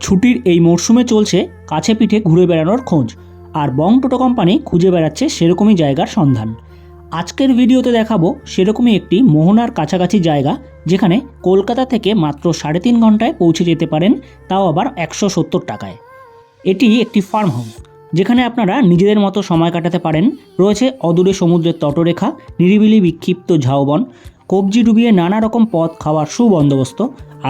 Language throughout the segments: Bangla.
ছুটির এই মরশুমে চলছে কাছে পিঠে ঘুরে বেড়ানোর খোঁজ, আর বং টোটো কোম্পানি খুঁজে বেড়াচ্ছে সেরকমই জায়গার সন্ধান। আজকের ভিডিওতে দেখাবো সেরকমই একটি মোহনার কাছাকাছি জায়গা, যেখানে কলকাতা থেকে মাত্র সাড়ে তিন ঘন্টায় পৌঁছে যেতে পারেন, তাও আবার একশো সত্তর টাকায়। এটি একটি ফার্ম হাউস যেখানে আপনারা নিজেদের মতো সময় কাটাতে পারেন। রয়েছে অদূরে সমুদ্রের তটরেখা, নিরিবিলি বিক্ষিপ্ত ঝাউবন, কবজি ডুবিয়ে নানা রকম পথ খাওয়ার সুবন্দোবস্ত,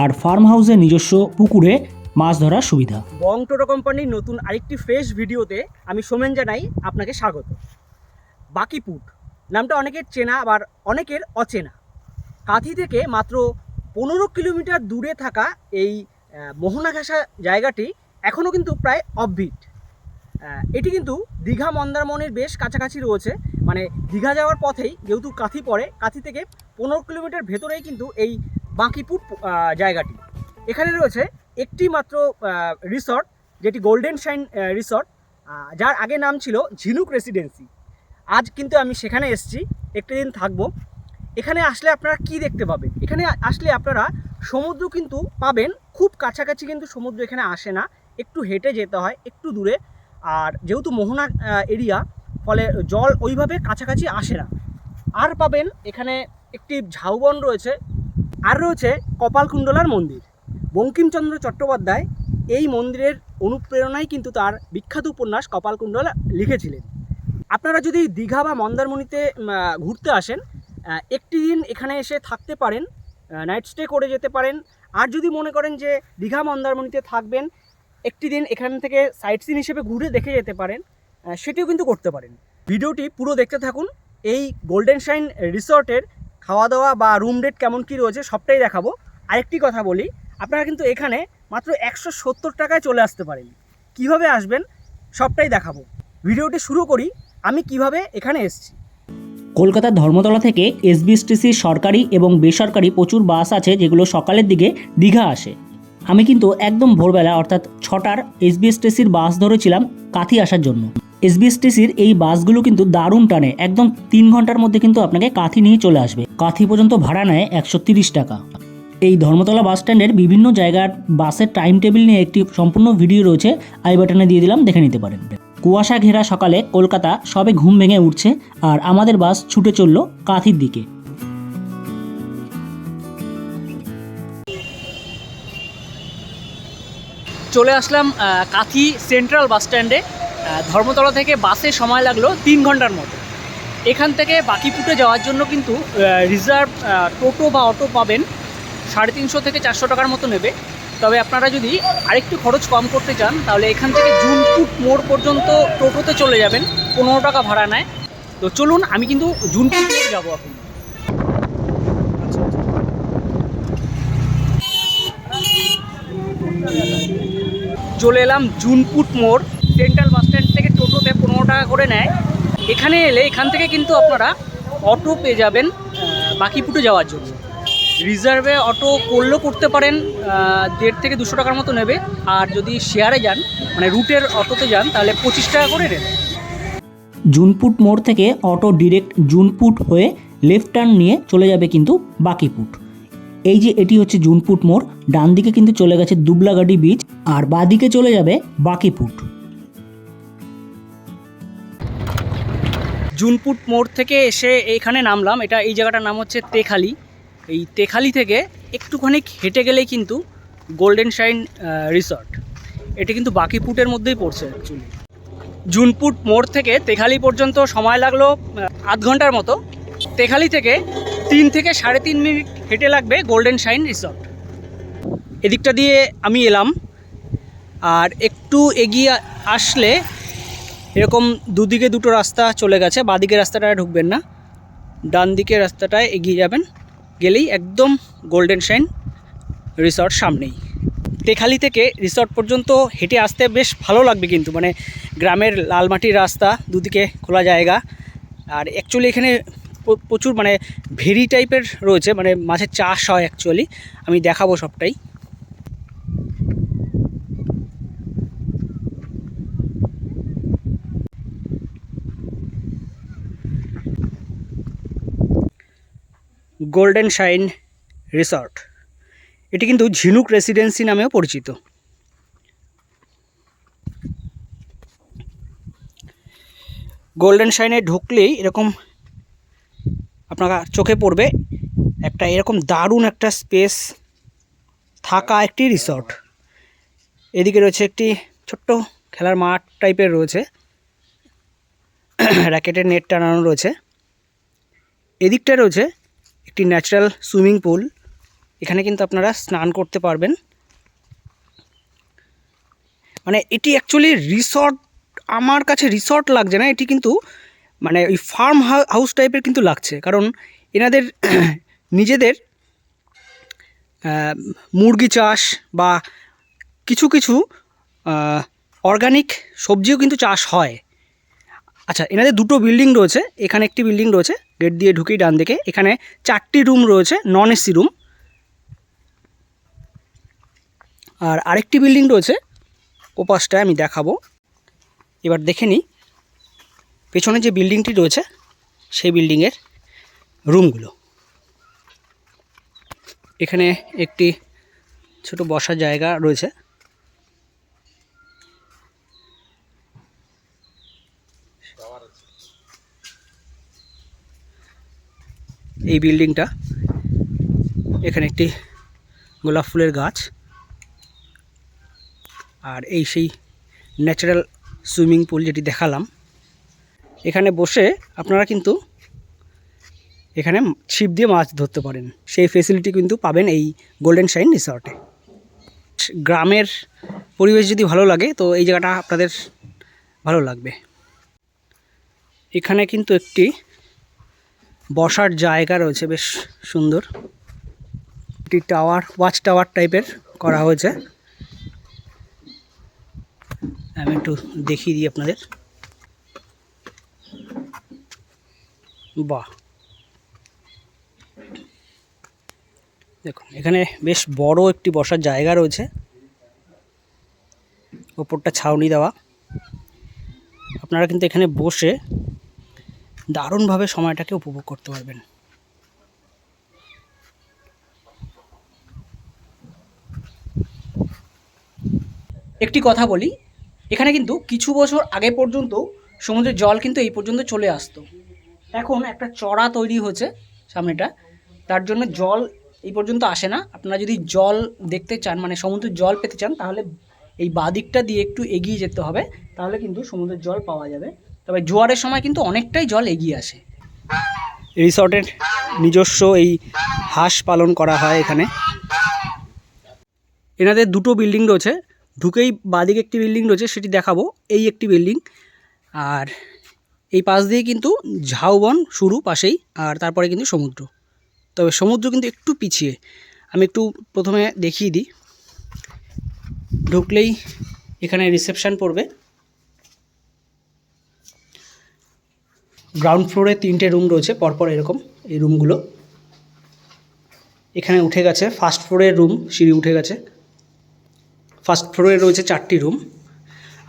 আর ফার্ম হাউসের নিজস্ব পুকুরে মাছ ধরার সুবিধা। বং টোটো কোম্পানির নতুন আরেকটি ফ্রেশ ভিডিওতে আমি সোমেন জানাই আপনাকে স্বাগত। বাকিপুট নামটা অনেকের চেনা আবার অনেকের অচেনা। কাঁথি থেকে মাত্র পনেরো কিলোমিটার দূরে থাকা এই মোহনা ঘাসা জায়গাটি এখনও কিন্তু প্রায় অফবিট এটি কিন্তু দীঘা মন্দারমণির বেশ কাছাকাছি রয়েছে। মানে দীঘা যাওয়ার পথেই যেহেতু কাঁথি পড়ে কাঁথি থেকে পনেরো কিলোমিটার ভেতরেই কিন্তু এই বাঁকিপুট আহ, জায়গাটি। এখানে রয়েছে একটি মাত্র রিসর্ট যেটি গোল্ডেন শাইন রিসর্ট যার আগে নাম ছিল ঝিনুক রেসিডেন্সি আজ কিন্তু আমি সেখানে এসেছি, একটি দিন থাকব। এখানে আসলে আপনারা কি দেখতে পাবেন? এখানে আসলে আপনারা সমুদ্র কিন্তু পাবেন, খুব কাছাকাছি কিন্তু সমুদ্র এখানে আসে না। একটু হেঁটে যেতে হয়, একটু দূরে। আর যেহেতু মোহনা এরিয়া ফলে জল ওইভাবে কাছাকাছি আসে না। আর পাবেন এখানে একটি ঝাউবন রয়েছে, আর রয়েছে কপালকুণ্ডলার মন্দির। বঙ্কিমচন্দ্র চট্টোপাধ্যায় এই মন্দিরের অনুপ্রেরণায় কিন্তু তার বিখ্যাত উপন্যাস কপালকুণ্ডলা লিখেছিলেন। আপনারা যদি দীঘা বা মন্দারমণিতে ঘুরতে আসেন একটি দিন এখানে এসে থাকতে পারেন নাইট স্টে করে যেতে পারেন। আর যদি মনে করেন যে দীঘা মন্দারমণিতে থাকবেন, একটি দিন এখান থেকে সাইট সিন হিসেবে ঘুরে দেখে যেতে পারেন সেটিও কিন্তু করতে পারেন। ভিডিওটি পুরো দেখতে থাকুন। এই গোল্ডেন শাইন রিসর্টের খাওয়া দাওয়া বা রুম রেট কেমন কী রয়েছে সবটাই দেখাবো। আরেকটি কথা বলি আপনারা কিন্তু এখানে মাত্র একশো সত্তর টাকায় চলে আসতে পারেন। কীভাবে আসবেন সবটাই দেখাবো। ভিডিওটি শুরু করি, আমি কীভাবে এখানে এসেছি। কলকাতার ধর্মতলা থেকে এসবিএসটিসির সরকারি এবং বেসরকারি প্রচুর বাস আছে যেগুলো সকালের দিকে দীঘা আসে। আমি কিন্তু একদম ভোরবেলা অর্থাৎ ছটার এসবিএসটিসির বাস ধরেছিলাম কাথি আসার জন্য। এসবিএসটিসির এই বাসগুলো কিন্তু দারুণ টানে, একদম তিন ঘণ্টার মধ্যে কিন্তু আপনাকে কাথি নিয়ে চলে আসবে। কাথি পর্যন্ত ভাড়া নেয় একশো টাকা। এই ধর্মতলা বাস স্ট্যান্ডের বিভিন্ন জায়গার বাসের টাইম টেবিল নিয়ে একটি সম্পূর্ণ ভিডিও রয়েছে। আই বাটনে দিয়ে দিলাম, দেখে নিতে পারেন। কুয়াশা ঘেরা সকালে কলকাতা সবে ঘুম ভেঙে উঠছে আর আমাদের বাস ছুটে চলল কাঁথির দিকে। চলে আসলাম কাথি সেন্ট্রাল বাস স্ট্যান্ডে। ধর্মতলা থেকে বাসে সময় লাগল তিন ঘণ্টার মতো। এখান থেকে বাকি বাকিপুটে যাওয়ার জন্য কিন্তু রিজার্ভ টোটো বা অটো পাবেন। সাড়ে তিনশো থেকে চারশো টাকার মতো নেবে। তবে আপনারা যদি আরেকটু খরচ কম করতে চান, তাহলে এখান থেকে জুনপুট মোড় পর্যন্ত টোটোতে চলে যাবেন, পনেরো টাকা ভাড়া নেয়। তো চলুন, আমি কিন্তু জুনপুট মোড় যাব এখন। চলে এলাম জুনপুট মোড়, সেন্ট্রাল বাস স্ট্যান্ড থেকে টোটোতে পনেরো টাকা করে নেয়। এখানে এলে এখান থেকে কিন্তু আপনারা অটো পেয়ে যাবেন বাকিপুটে যাওয়ার জন্য। রিজার্ভে অটো করলেও করতে পারেন দেড় থেকে দুশো টাকার মতো নেবে। আর যদি শেয়ারে যান মানে রুটের অটোতে যান তাহলে পঁচিশ টাকা করে নেবে। জুনপুট মোড় থেকে অটো ডিরেক্ট জুনপুট হয়ে লেফট টার্ন নিয়ে চলে যাবে কিন্তু বাকিপুট। এই যে এটি হচ্ছে জুনপুট মোড় ডান দিকে কিন্তু চলে গেছে দুবলাগাড়ি বিচ আর বাদিকে চলে যাবে বাকিপুট। জুনপুট মোড় থেকে এসে এইখানে নামলাম। এটা এই জায়গাটার নাম হচ্ছে তেখালি। এই তেখালি থেকে একটুখানি হেঁটে গেলেই কিন্তু গোল্ডেন শাইন রিসর্ট এটি কিন্তু বাকিপুটের মধ্যেই পড়ছে অ্যাকচুয়ালি জুনপুট মোড় থেকে তেখালি পর্যন্ত সময় লাগল আধ ঘণ্টার মতো। তেখালি থেকে তিন থেকে সাড়ে তিন মিনিট হেঁটে লাগবে গোল্ডেন শাইন রিসর্ট এদিকটা দিয়ে আমি এলাম, আর একটু এগিয়ে আসলে এরকম দুদিকে দুটো রাস্তা চলে গেছে, বাদিকে রাস্তাটায় ঢুকবেন না ডান দিকে রাস্তাটায় এগিয়ে যাবেন। গেলেই একদম গোল্ডেন শাইন রিসর্ট সামনেই। টেখালি থেকে রিসর্ট পর্যন্ত হেঁটে আসতে বেশ ভালো লাগবে কিন্তু মানে গ্রামের লাল মাটির রাস্তা দুদিকে খোলা জায়গা। আর অ্যাকচুয়ালি এখানে প্রচুর মানে ভেরি টাইপের রয়েছে মানে মাছের চাষ হয় অ্যাকচুয়ালি আমি দেখাবো সবটাই। গোল্ডেন শাইন রিসর্ট এটি কিন্তু ঝিনুক রেসিডেন্সি নামেও পরিচিত। গোল্ডেন শাইনে ঢুকলেই এরকম আপনার চোখে পড়বে একটা এরকম দারুণ একটা স্পেস থাকা একটি রিসর্ট এদিকে রয়েছে একটি ছোট্ট খেলার মাঠ টাইপের রয়েছে। র্যাকেটের নেট টানানো রয়েছে। এদিকটা রয়েছে একটি ন্যাচারাল সুইমিং পুল এখানে কিন্তু আপনারা স্নান করতে পারবেন। মানে এটি অ্যাকচুয়ালি রিসর্ট আমার কাছে রিসর্ট লাগছে না, এটি কিন্তু মানে ওই ফার্ম হাউস টাইপের কিন্তু লাগছে। কারণ এনাদের নিজেদের মুরগি চাষ বা কিছু কিছু অর্গানিক সবজিও কিন্তু চাষ হয়। আচ্ছা এনাদের দুটো বিল্ডিং রয়েছে। এখানে একটি বিল্ডিং রয়েছে। গেট দিয়ে ঢুকেই ডান দিকে। এখানে চারটি রুম রয়েছে নন এসি রুম আর আরেকটি বিল্ডিং রয়েছে, ওপাশটায় আমি দেখাবো। এবার দেখে নিই, পেছনে যে বিল্ডিংটি রয়েছে, সেই বিল্ডিংয়ের রুমগুলো। এখানে একটি ছোট বসার জায়গা রয়েছে। এই বিল্ডিংটা। এখানে একটি গোলাপ ফুলের গাছ। আর এই সেই ন্যাচারাল সুইমিং পুল যেটি দেখালাম। এখানে বসে আপনারা কিন্তু এখানে ছিপ দিয়ে মাছ ধরতে পারেন। সেই ফেসিলিটি কিন্তু পাবেন এই গোল্ডেন শাইন রিসর্টে গ্রামের পরিবেশ যদি ভালো লাগে, তো এই জায়গাটা আপনাদের ভালো লাগবে। এখানে কিন্তু একটি বসার জায়গা রয়েছে, বেশ সুন্দর। একটি টাওয়ার, ওয়াচ টাওয়ার টাইপের করা হয়েছে। আমি একটু দেখিয়ে দিই আপনাদের। বাহ! দেখুন, এখানে বেশ বড় একটি বসার জায়গা রয়েছে। ওপরটা ছাউনি দেওয়া। আপনারা কিন্তু এখানে বসে দারুণভাবে সময়টাকে উপভোগ করতে পারবেন। একটি কথা বলি, এখানে কিন্তু কিছু বছর আগে পর্যন্ত সমুদ্রের জল কিন্তু এই পর্যন্ত চলে আসতো। এখন একটা চড়া তৈরি হয়েছে সামনেটা, তার জন্য জল এই পর্যন্ত আসে না। আপনারা যদি জল দেখতে চান মানে সমুদ্রের জল পেতে চান, তাহলে এই বাদিকটা দিয়ে একটু এগিয়ে যেতে হবে, তাহলে কিন্তু সমুদ্রের জল পাওয়া যাবে। তবে জোয়ারের সময় কিন্তু অনেকটাই জল এগিয়ে আসে। রিসর্টের নিজস্ব এই হাঁস পালন করা হয় এখানে। এনাদের দুটো বিল্ডিং রয়েছে। ঢুকেই বাদিকে একটি বিল্ডিং রয়েছে, সেটি দেখাবো। এই একটি বিল্ডিং। আর এই পাশ দিয়ে কিন্তু ঝাউবন শুরু পাশেই, আর তারপরে কিন্তু সমুদ্র। তবে সমুদ্র কিন্তু একটু পিছিয়ে। আমি একটু প্রথমে দেখিয়ে দিই। ঢুকলেই এখানে রিসেপশান পড়বে। গ্রাউন্ড ফ্লোরে তিনটে রুম রয়েছে, পরপর এরকম এই রুমগুলো এখানে উঠে গেছে ফার্স্ট ফ্লোরের রুম সিঁড়ি উঠে গেছে। ফার্স্ট ফ্লোরে রয়েছে চারটি রুম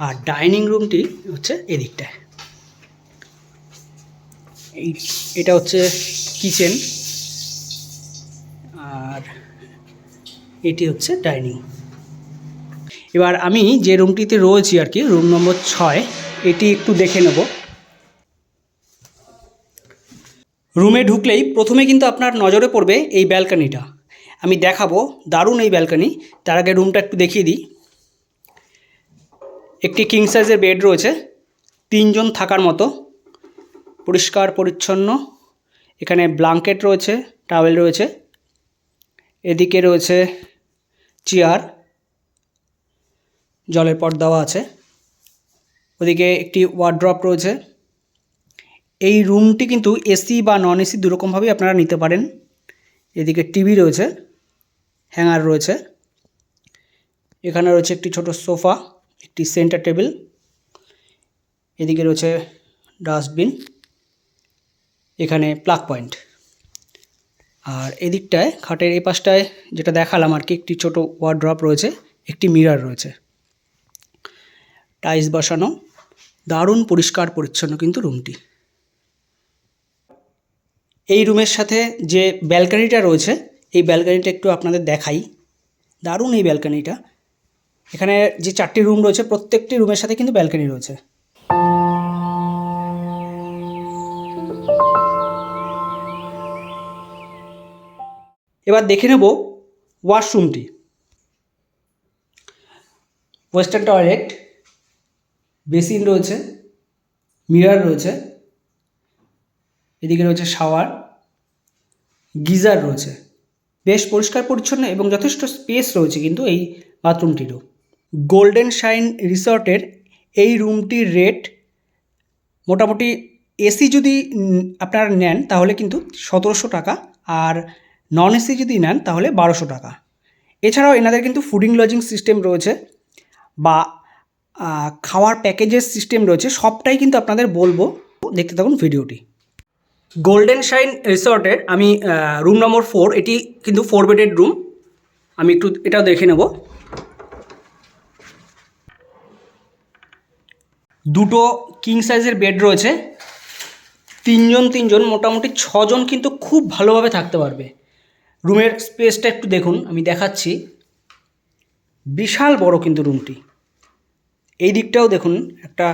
আর ডাইনিং রুমটি হচ্ছে এদিকটায়। এই, এটা হচ্ছে কিচেন আর এটি হচ্ছে ডাইনিং এবার আমি যে রুমটিতে রয়েছি আর কি রুম নম্বর ছয়, এটি একটু দেখে নেব। রুমে ঢুকলেই প্রথমে কিন্তু আপনার নজরে পড়বে এই ব্যালকানিটা। আমি দেখাবো, দারুণ এই ব্যালকানি। তার আগে রুমটা একটু দেখিয়ে দিই। একটি কিং সাইজের বেড রয়েছে। তিনজন থাকার মতো। পরিষ্কার, পরিচ্ছন্ন। এখানে ব্লাঙ্কেট রয়েছে টাওয়েল রয়েছে। এদিকে রয়েছে চেয়ার জলের পট দেওয়া আছে। ওদিকে একটি ওয়ার্ড্রপ রয়েছে। এই রুমটি কিন্তু এসি বা নন এসি দুরকমভাবেই আপনারা নিতে পারেন। এদিকে টিভি রয়েছে, হ্যাঙ্গার রয়েছে। এখানে রয়েছে একটি ছোট সোফা, একটি সেন্টার টেবিল। এদিকে রয়েছে ডাস্টবিন, এখানে প্লাগ পয়েন্ট। আর এদিকটায়, খাটের এই পাশটায় যেটা দেখালাম আর কি, একটি ছোট ওয়ার্ড্রপ রয়েছে, একটি মিরার রয়েছে। টাইলস বসানো, দারুণ পরিষ্কার পরিচ্ছন্ন কিন্তু রুমটি। এই রুমের সাথে যে ব্যালকানিটা রয়েছে, এই ব্যালকানিটা একটু আপনাদের দেখাই। দারুণ এই ব্যালকানিটা। এখানে যে চারটি রুম রয়েছে, প্রত্যেকটি রুমের সাথে কিন্তু ব্যালকানি রয়েছে। এবার দেখে নেব ওয়াশরুমটি। ওয়েস্টার্ন টয়লেট, বেসিন রয়েছে, মিরার রয়েছে, এদিকে রয়েছে শাওয়ার। গিজার রয়েছে। বেশ পরিষ্কার, পরিচ্ছন্ন এবং যথেষ্ট স্পেস রয়েছে কিন্তু এই বাথরুমটিরও। গোল্ডেন শাইন রিসর্টের এই রুমটির রেট মোটামুটি এসি যদি আপনারা নেন তাহলে কিন্তু সতেরোশো টাকা আর নন এসি যদি নেন তাহলে বারোশো টাকা। এছাড়াও এনাদের কিন্তু ফুডিং লজিং সিস্টেম রয়েছে বা খাওয়ার প্যাকেজের সিস্টেম রয়েছে, সবটাই কিন্তু আপনাদের বলব। দেখতে থাকুন ভিডিওটি। গোল্ডেন শাইন রিসর্টের আমি রুম নম্বর ফোর এটি কিন্তু ফোর বেডেড রুম আমি একটু এটাও দেখে নেব। দুটো কিং সাইজের বেড রয়েছে। তিনজন তিনজন, মোটামুটি ছজন কিন্তু খুব ভালোভাবে থাকতে পারবে। রুমের স্পেসটা একটু দেখুন, আমি দেখাচ্ছি। বিশাল বড় কিন্তু রুমটি এই দিকটাও দেখুন, একটা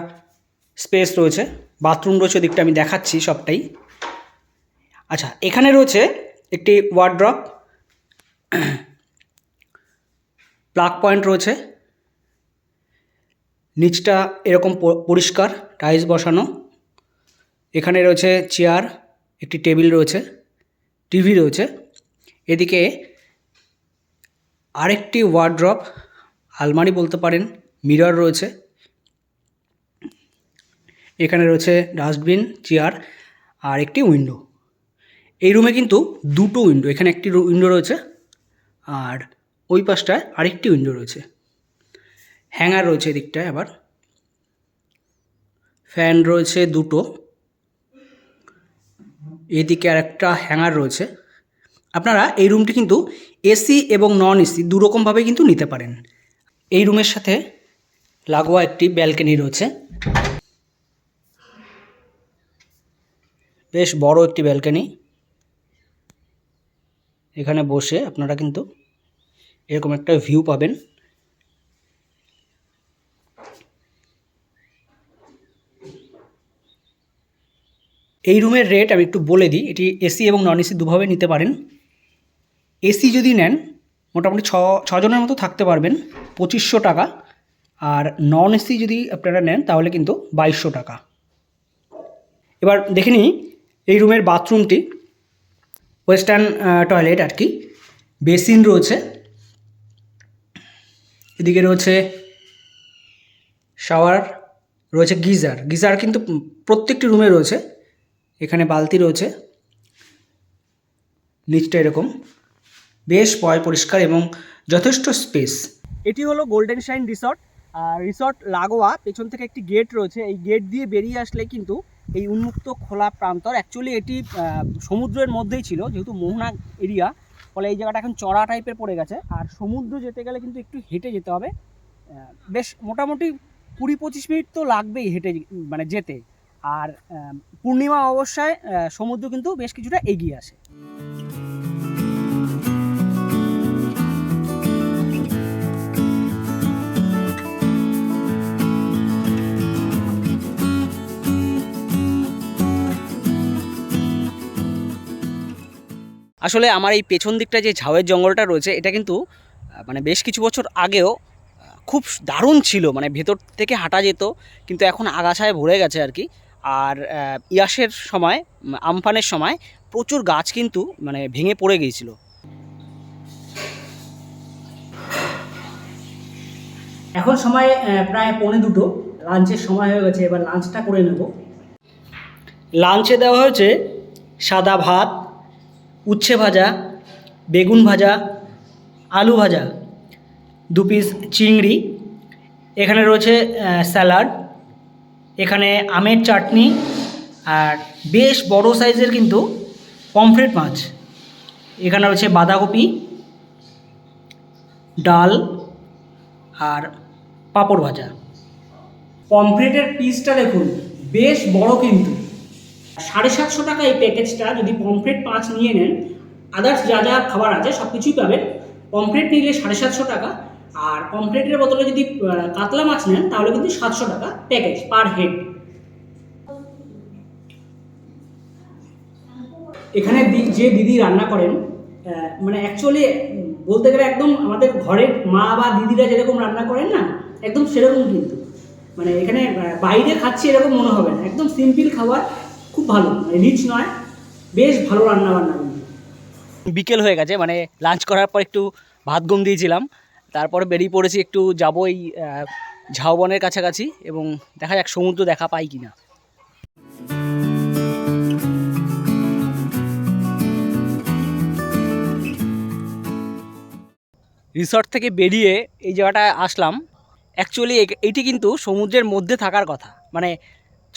স্পেস রয়েছে। বাথরুম রয়েছে দিকটা আমি দেখাচ্ছি সবটাই। আচ্ছা এখানে রয়েছে একটি ওয়ার্ড্রপ প্লাগ পয়েন্ট রয়েছে, নিচটা এরকম পরিষ্কার টাইলস বসানো, এখানে রয়েছে চেয়ার একটি টেবিল রয়েছে টিভি রয়েছে, এদিকে আরেকটি ওয়ার্ড্রপ আলমারি বলতে পারেন মিরর রয়েছে, এখানে রয়েছে ডাস্টবিন চেয়ার আর একটি উইন্ডো এই রুমে কিন্তু দুটো উইন্ডো এখানে একটি উইন্ডো রয়েছে আর ওই পাশটায় আরেকটি উইন্ডো রয়েছে। হ্যাঙ্গার রয়েছে এদিকটায় আবার। ফ্যান রয়েছে দুটো। এদিকে আর একটা হ্যাঙ্গার রয়েছে। আপনারা এই রুমটি কিন্তু এসি এবং নন এসি দুরকমভাবে কিন্তু নিতে পারেন। এই রুমের সাথে লাগোয়া একটি ব্যালকনি রয়েছে। বেশ বড় একটি ব্যালকনি এখানে বসে আপনারা কিন্তু এরকম একটা ভিউ পাবেন। এই রুমের রেট আমি একটু বলে দিই, এটি এসি এবং নন এসি দুভাবে নিতে পারেন। এসি যদি নেন, মোটামুটি ছ ছজনের মতো থাকতে পারবেন, পঁচিশশো টাকা। আর নন এসি যদি আপনারা নেন, তাহলে কিন্তু বাইশশো টাকা। এবার দেখে এই রুমের বাথরুমটি ওয়েস্টার্ন টয়লেট আর কি। বেসিন রয়েছে। এদিকে রয়েছে শাওয়ার, রয়েছে গিজার। গিজার কিন্তু প্রত্যেকটি রুমে রয়েছে। এখানে বালতি রয়েছে। নিচটা এরকম। বেশ পয়, পরিষ্কার এবং যথেষ্ট স্পেস। এটি হলো গোল্ডেন শাইন রিসর্ট। আর রিসর্ট লাগোয়া, পেছন থেকে একটি গেট রয়েছে। এই গেট দিয়ে বেরিয়ে আসলে কিন্তু এই উন্মুক্ত খোলা প্রান্তর অ্যাকচুয়ালি এটি সমুদ্রের মধ্যেই ছিল, যেহেতু মোহনা এরিয়া ফলে এই জায়গাটা এখন চড়া টাইপের পড়ে গেছে। আর সমুদ্র যেতে গেলে কিন্তু একটু হেঁটে যেতে হবে। বেশ মোটামুটি কুড়ি পঁচিশ মিনিট তো লাগবেই হেঁটে মানে যেতে। আর পূর্ণিমা অবস্যায় সমুদ্র কিন্তু বেশ কিছুটা এগিয়ে আসে। আসলে আমার এই পেছন দিকটা যে ঝাউয়ের জঙ্গলটা রয়েছে এটা কিন্তু মানে বেশ কিছু বছর আগেও খুব দারুণ ছিল মানে ভেতর থেকে হাঁটা যেত কিন্তু এখন আগাছায় ভরে গেছে আর কি। আর ইয়াসের সময় আমফানের সময় প্রচুর গাছ কিন্তু মানে ভেঙে পড়ে গিয়েছিল। এখন সময় প্রায় পৌনে দুটো। লাঞ্চের সময় হয়ে গেছে এবার লাঞ্চটা করে নেব। লাঞ্চে দেওয়া হয়েছে সাদা ভাত উচ্ছে ভাজা, বেগুন ভাজা, আলু ভাজা, দু পিস চিংড়ি, এখানে রয়েছে স্যালাড, এখানে আমের চাটনি আর বেশ বড় সাইজের কিন্তু পমফ্রেট মাছ। এখানে রয়েছে বাঁধাকপি, ডাল আর পাঁপড় ভাজা। পমফ্রেটের পিসটা দেখুন, বেশ বড় কিন্তু। সাড়ে সাতশো টাকা এই প্যাকেজটা যদি পমফ্রেট পাঁচ নিয়ে নেন আদার্স যা যা খাবার আছে সব কিছুই পাবেন। পমফ্রেট নিলে সাড়ে সাতশো টাকা, আর পমফ্রেটের বদলে যদি কাতলা মাছ নেন, তাহলে কিন্তু সাতশো টাকা প্যাকেজ পার হেড এখানে যে দিদি রান্না করেন মানে অ্যাকচুয়ালি বলতে গেলে একদম আমাদের ঘরের মা বা দিদিরা যেরকম রান্না করেন না, একদম সেরকম কিন্তু। মানে এখানে বাইরে খাচ্ছি এরকম মনে হবে না। একদম সিম্পল খাবার খুব ভালো মানে রিচ নয়, বেশ ভালো রান্না বান্না বিকেল হয়ে গেছে মানে লাঞ্চ করার পর একটু ভাত গম দিয়েছিলাম, তারপরে বেরিয়ে পড়েছি একটু যাব এই ঝাউবনের কাছাকাছি এবং দেখা যাক সমুদ্র দেখা পাই কিনা। রিসর্ট থেকে বেরিয়ে এই জায়গাটায় আসলাম। অ্যাকচুয়ালি এইটি কিন্তু সমুদ্রের মধ্যে থাকার কথা। মানে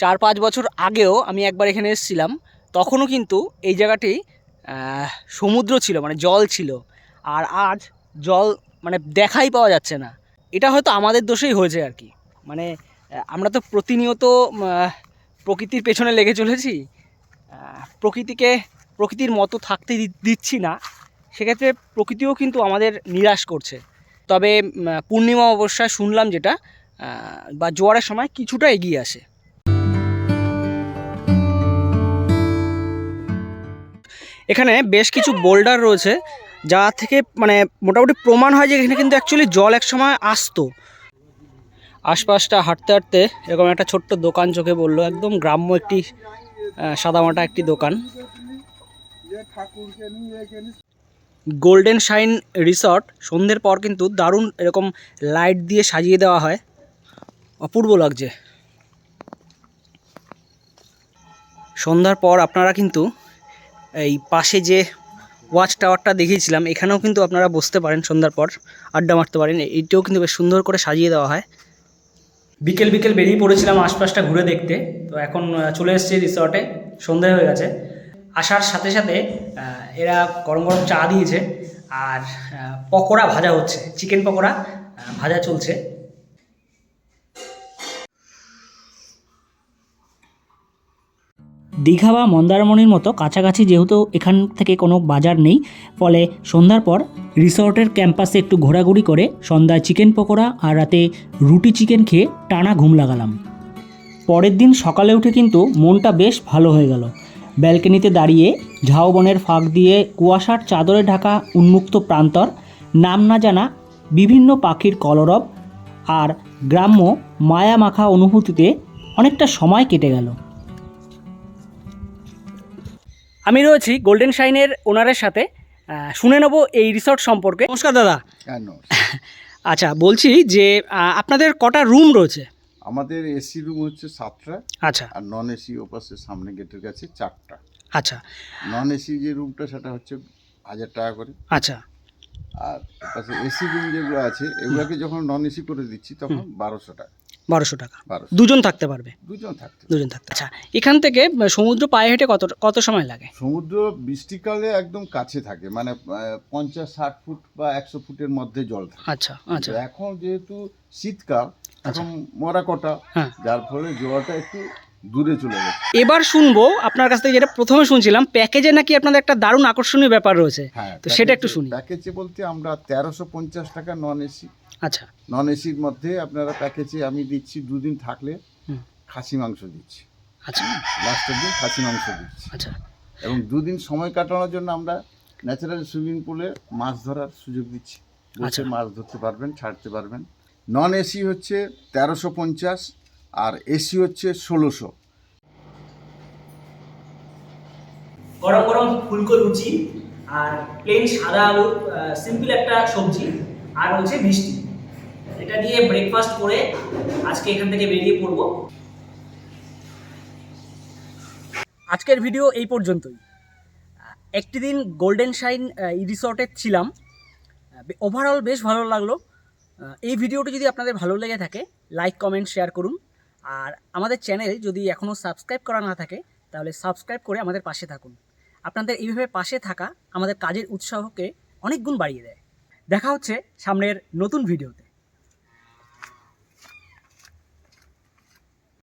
চার পাঁচ বছর আগেও আমি একবার এখানে এসেছিলাম। তখনও কিন্তু এই জায়গাটি সমুদ্র ছিল মানে জল ছিল। আর আজ জল মানে দেখাই পাওয়া যাচ্ছে না। এটা হয়তো আমাদের দোষেই হয়েছে আর কি। মানে আমরা তো প্রতিনিয়ত প্রকৃতির পেছনে লেগে চলেছি। প্রকৃতিকে, প্রকৃতির মতো থাকতে দিচ্ছি না। সেক্ষেত্রে প্রকৃতিও কিন্তু আমাদের নিরাশ করছে। তবে পূর্ণিমা অবস্যায় শুনলাম যেটা বা জোয়ারের সময় কিছুটা এগিয়ে আসে। এখানে বেশ কিছু বোল্ডার রয়েছে, যা থেকে মানে মোটামুটি প্রমাণ হয় যে এখানে কিন্তু অ্যাকচুয়ালি জল এক সময় আসতো। আশপাশটা হাঁটতে হাঁটতে এরকম একটা ছোট্ট দোকান চোখে বলল একদম গ্রাম্য একটি সাদামাটা একটি দোকান। গোল্ডেন শাইন রিসর্ট সন্ধ্যের পর কিন্তু দারুণ এরকম লাইট দিয়ে সাজিয়ে দেওয়া হয়। অপূর্ব লাগছে। সন্ধ্যার পর আপনারা কিন্তু এই পাশে যে ওয়াচ টাওয়ারটা দেখিয়েছিলাম, এখানেও কিন্তু আপনারা বসতে পারেন সন্ধ্যার পর, আড্ডা মারতে পারেন। এইটাও কিন্তু বেশ সুন্দর করে সাজিয়ে দেওয়া হয়। বিকেল বিকেল বেরিয়ে পড়েছিলাম আশপাশটা ঘুরে দেখতে। তো এখন চলে এসেছি রিসর্টে সন্ধ্যা হয়ে গেছে। আসার সাথে সাথে এরা গরম গরম চা দিয়েছে, আর পকোড়া ভাজা হচ্ছে চিকেন পকোড়া ভাজা চলছে। দীঘা বা মন্দারমণির মতো কাছাকাছি যেহেতু এখান থেকে কোনো বাজার নেই, ফলে সন্ধ্যার পর রিসর্টের ক্যাম্পাসে একটু ঘোরাঘুরি করে সন্ধ্যায় চিকেন পকোড়া আর রাতে রুটি চিকেন খেয়ে টানা ঘুম লাগালাম। পরের দিন সকালে উঠে কিন্তু মনটা বেশ ভালো হয়ে গেল। ব্যালকনিতে দাঁড়িয়ে ঝাউবনের ফাঁক দিয়ে কুয়াশার চাদরে ঢাকা উন্মুক্ত প্রান্তর, নাম না জানা বিভিন্ন পাখির কলরব আর গ্রাম্য মায়া মাখা অনুভূতিতে অনেকটা সময় কেটে গেল। আমি রয়েছি গোল্ডেন শাইনের ওনারের সাথে শুনে নেব এই রিসর্ট সম্পর্কে। নমস্কার দাদা। কেন আচ্ছা বলছি যে আপনাদের কটা রুম রয়েছে? আমাদের এসি রুম হচ্ছে সাতটা। আচ্ছা। আর নন এসি ওপাশে সামনে গেটের কাছে চারটা। আচ্ছা। নন এসি যে রুমটা সেটা হচ্ছে হাজার টাকা করে। আচ্ছা। আর ওপাশে এসি রুম যেগুলো আছে এগুলোকে যখন নন এসি করে দিচ্ছি তখন বারোশো টাকা। বারোশো টাকা। দুজন থাকতে পারবে। দুজন থাকতে দুজন থাকতে আচ্ছা এখান থেকে সমুদ্র পায়ে হেঁটে কত কত সময় লাগে? সমুদ্র বৃষ্টিকালে একদম কাছে থাকে মানে পঞ্চাশ ষাট ফুট বা একশো ফুটের মধ্যে জল থাকে। আচ্ছা আচ্ছা। এখন যেহেতু শীতকাল এখন মরা কটা হ্যাঁ। যার ফলে জোয়ারটা একটু দূরে চলে গেছে। এবার শুনব আপনার কাছ থেকে যেটা প্রথমে শুনছিলাম প্যাকেজে নাকি আপনাদের একটা দারুণ আকর্ষণীয় ব্যাপার রয়েছে। হ্যাঁ তো সেটা একটু শুনি। প্যাকেজে বলতে আমরা তেরোশো পঞ্চাশ টাকা নন এসি আচ্ছা। নন এসির মধ্যে আপনারা প্যাকেজে আমি দিচ্ছি দুদিন থাকলে খাসি মাংস দিচ্ছি। আচ্ছা। লাস্টের দিন খাসি মাংস দিচ্ছি। আচ্ছা। এবং দুদিন সময় কাটানোর জন্য আমরা ন্যাচারাল সুইমিং পুলে মাছ ধরার সুযোগ দিচ্ছি। আচ্ছা। মাছ ধরতে পারবেন ছাড়তে পারবেন। নন এসি হচ্ছে তেরোশো পঞ্চাশ আর এসি হচ্ছে ষোলোশো। গরম গরম ফুলকো লুচি আর প্লেন সাদা আলুর সিম্পল একটা সবজি আর হচ্ছে মিষ্টি। এটা দিয়ে ব্রেকফাস্ট করে আজকে এখান থেকে বেরিয়ে পড়ব। আজকের ভিডিও এই পর্যন্তই। একটি দিন গোল্ডেন শাইন রিসর্টে ছিলাম। ওভারঅল বেশ ভালো লাগল। এই ভিডিওটি যদি আপনাদের ভালো লেগে থাকে লাইক কমেন্ট শেয়ার করুন। আর আমাদের চ্যানেল যদি এখনও সাবস্ক্রাইব করা না থাকে, তাহলে সাবস্ক্রাইব করে আমাদের পাশে থাকুন। আপনাদের এইভাবে পাশে থাকা আমাদের কাজের উৎসাহকে অনেক গুণ বাড়িয়ে দেয়। দেখা হচ্ছে সামনের নতুন ভিডিওতে